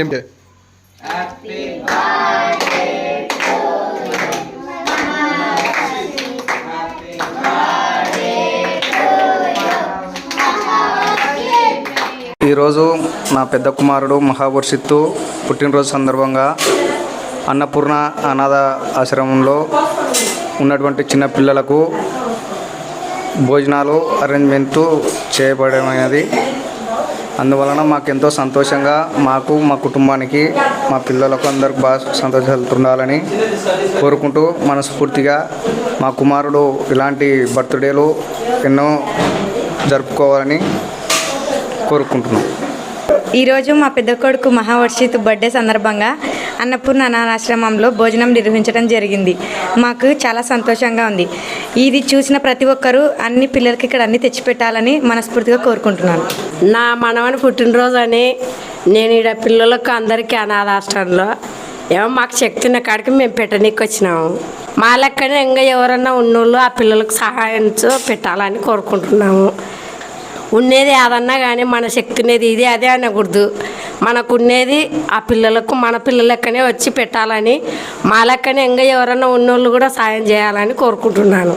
ఏం ఈరోజు నా పెద్ద కుమారుడు మహావర్షిత్తు పుట్టినరోజు సందర్భంగా అన్నపూర్ణ అనాథ ఆశ్రమంలో ఉన్నటువంటి చిన్న పిల్లలకు భోజనాలు అరేంజ్మెంట్ చేయబడమైనది. అందువలన మాకెంతో సంతోషంగా మాకు మా కుటుంబానికి మా పిల్లలకు అందరికి బాగా సంతోషాలుండాలని కోరుకుంటూ మనస్ఫూర్తిగా మా కుమారుడు ఇలాంటి బర్త్డేలు ఎన్నో జరుపుకోవాలని కోరుకుంటున్నాం. ఈరోజు మా పెద్ద కొడుకు మహావర్షిత్ బర్త్డే సందర్భంగా అన్నపూర్ణ అనాథాశ్రమంలో భోజనం నిర్వహించడం జరిగింది. మాకు చాలా సంతోషంగా ఉంది. ఇది చూసిన ప్రతి ఒక్కరూ అన్ని పిల్లలకి ఇక్కడ అన్ని తెచ్చిపెట్టాలని మనస్ఫూర్తిగా కోరుకుంటున్నాను. నా మనవని పుట్టినరోజు అని నేను ఈడ పిల్లలకు అందరికీ అనాథాశ్రమంలో. ఏమో మాకు శక్తి ఉన్న కాడికి మేము పెట్టనీకి వచ్చినాము. మా లెక్కనే ఇంకా ఎవరన్నా ఉన్నోళ్ళు ఆ పిల్లలకు సహాయం పెట్టాలని కోరుకుంటున్నాము. ఉండేది ఏదన్నా కానీ మన శక్తి ఉన్నది ఇది అదే అనకూడదు. మనకు ఉండేది ఆ పిల్లలకు మన పిల్లల లెక్కనే వచ్చి పెట్టాలని మా లెక్కనే ఇంకా ఎవరన్నా ఉన్నోళ్ళు కూడా సాయం చేయాలని కోరుకుంటున్నాను.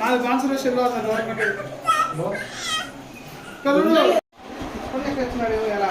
నాది బాన్సర్ శిల్వాస గవర్నమెంట్ వచ్చినాడు ఎలా?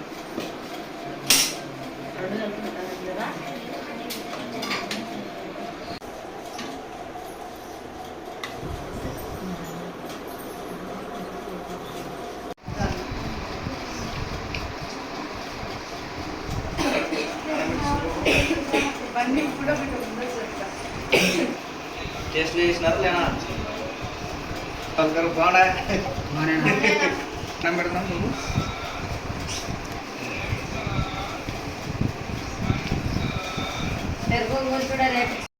నువ్వే వచ్చిన టేస్ట్ చేసినారా లేనా పలకరు బాగున్నా అన్నం పెడదాం నువ్వు పెరుగు కూడా రేపు